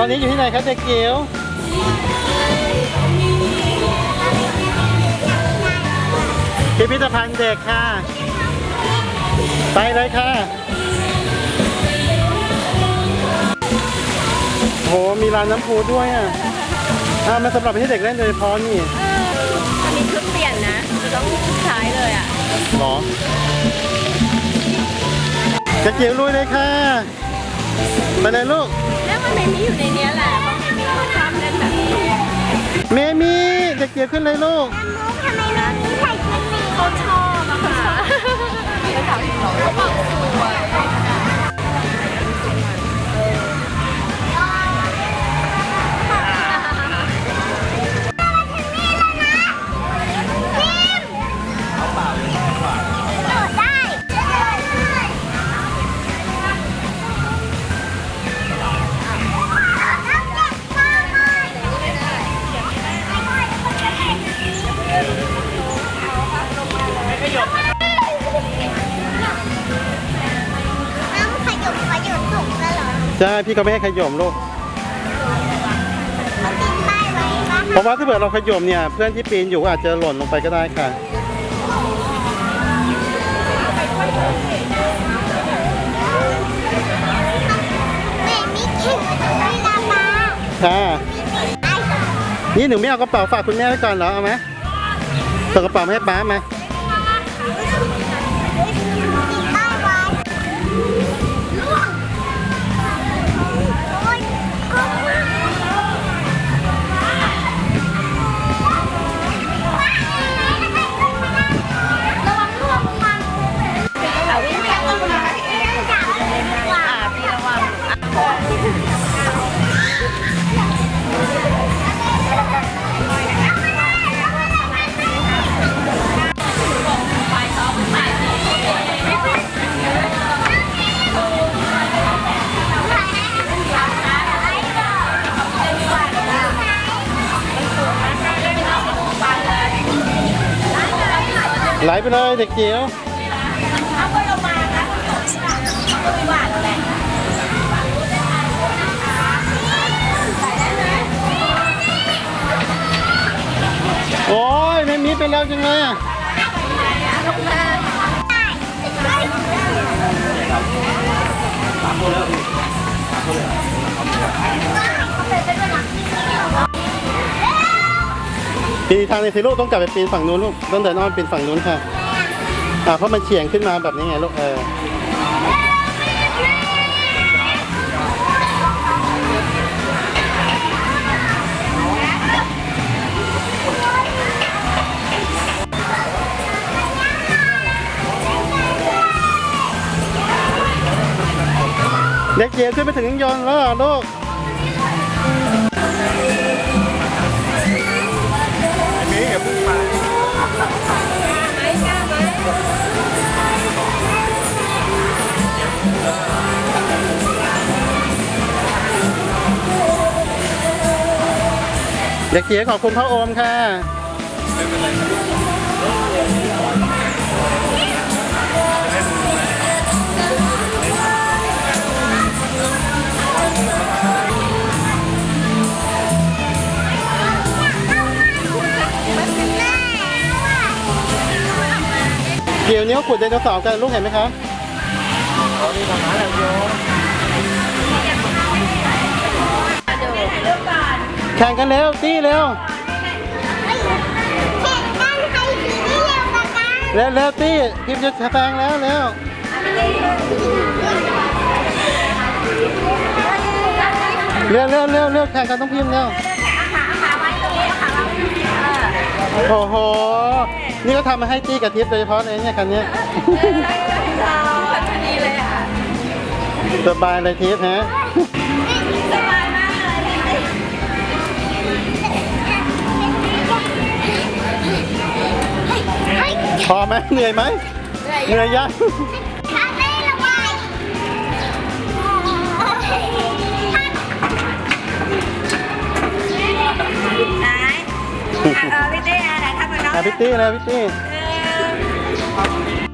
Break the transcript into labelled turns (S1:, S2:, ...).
S1: ตอนนี้อยู่ที่ไหนครับเด็กเกียวพิพิธภัณฑ์เด็กค่ะ ไปเลยค่ะ โห มีร้านน้ำพุด้วยอะ อ่ามันสำหรับให้เด็กเล่นโดยเฉพาะนี่
S2: อันนี้ชุดเปลี่ยนนะจะต้องชุดท้ายเลยอะ
S1: หรอเด็กเกียวลุยเลยค่ะ ไปเลยลูก
S2: แล้วมันไม่มีอยู่ในเนี้ยแหละเพราะไม่มีเขาชอบเล่นแบบนี้
S1: เมมี่เด็กเกียวขึ้นเลยลูก
S2: ทำไมน้องใส่ชุดนี้เขาชอบ
S1: ใช่พี่เขาไม่ให้ขยมลูก
S3: เขาติดป้ายไว้ว่า
S1: เพราะว่าถ้าเกิดเราขยมเนี่ย เพื่อนที่ปีนอยู่ก็อาจจะหล่นลงไปก็ได้ค่ะ
S3: แม่มีเข็มเวลามา
S1: ค่ะ
S3: ไอ้
S1: นี่หนูไม่เอากระเป๋าฝากคุณแม่ไว้ก่อนเหรอเอาไหมส่งกระเป๋ามาให้ป้าไหม
S3: ติ ไห
S1: ลไปเลยเด็กเกียวโอ้ยไม่มีไปแล้วจังเลยอะปีน ทางในสิลูกต้องกลับไปปีนฝั่งนู้นลูกต้องเดินอ้อมปีนฝั่งนู้นค่ะอ่าเพราะมันเฉียงขึ้นมาแบบนี้ไงลูกเออเด็กเกียวขึ้นไปถึงยนต์แล้วลูก เด็กเกียขอบคุณพ่อโอมค่ะเดี๋ยวนี้เขาขุดไดโนเสาร์กันลูกเห็นไหมคะแข่งกันเร็วตี้เร็ว
S3: เห็นด้าน ใครผีที่เร็วกว่ากัน
S1: เร็วเร็วตี้พิมพ์จะแซงแล้วเร็วเร็วเร็วเร็วเร็วแข่งกันต้องพิมพ์เร็วโอ้โห นี่ก็ทำมาให้ตี้กับทิพย์โดยเฉพาะเลยเนี่ยคันเนี้ย
S2: พอดีเลยอะ
S1: สบายเลยทิพย์ฮะ พอไหมเหนื่อยไหมเหนื่อยยัง
S3: ถ้าไม่ระบาย
S2: ไหนอะเออพี่เต้อะไหนทำกับน้อง
S1: อะพี่ตี้แล้วพี่ตี้
S2: เออ